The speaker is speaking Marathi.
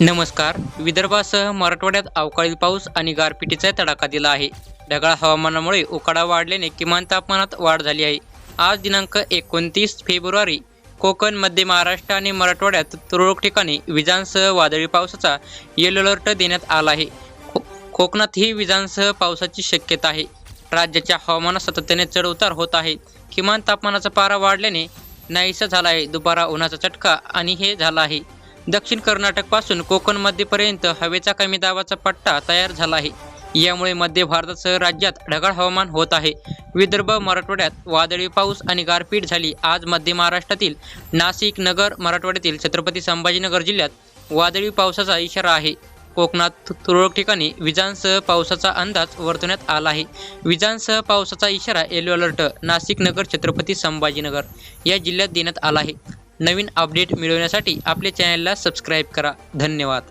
नमस्कार. विदर्भासह मराठवाड्यात अवकाळी पाऊस आणि गारपिटीचा तडाखा दिला आहे. ढगाळ हवामानामुळे उकाडा वाढल्याने किमान तापमानात वाढ झाली आहे. आज दिनांक एकोणतीस फेब्रुवारी कोकण मध्य महाराष्ट्र आणि मराठवाड्यात तुरळक ठिकाणी विजांसह वादळी पावसाचा येलो अलर्ट देण्यात आला आहे. को कोकणातही विजांसह पावसाची शक्यता आहे. राज्याच्या हवामानात सातत्याने चढउतार होत आहे. किमान तापमानाचा पारा वाढल्याने नाहीसा झाला आहे. दुपारा उन्हाचा चटका आणि हे झाला आहे. दक्षिण कर्नाटकपासून कोकण मध्यपर्यंत हवेचा कमी दाबाचा पट्टा तयार झाला आहे. यामुळे मध्य भारतासह राज्यात ढगाळ हवामान होत आहे. विदर्भ मराठवाड्यात वादळी पाऊस आणि गारपीट झाली. आज मध्य महाराष्ट्रातील नाशिक नगर मराठवाड्यातील छत्रपती संभाजीनगर जिल्ह्यात वादळी पावसाचा इशारा आहे. कोकणात तुरळक ठिकाणी विजांसह पावसाचा अंदाज वर्तवण्यात आला आहे. विजांसह पावसाचा इशारा येलो अलर्ट नाशिक नगर छत्रपती संभाजीनगर या जिल्ह्यात देण्यात आला आहे. नवीन अपडेट मिळवण्यासाठी आपल्या चॅनलला सबस्क्राईब करा. धन्यवाद.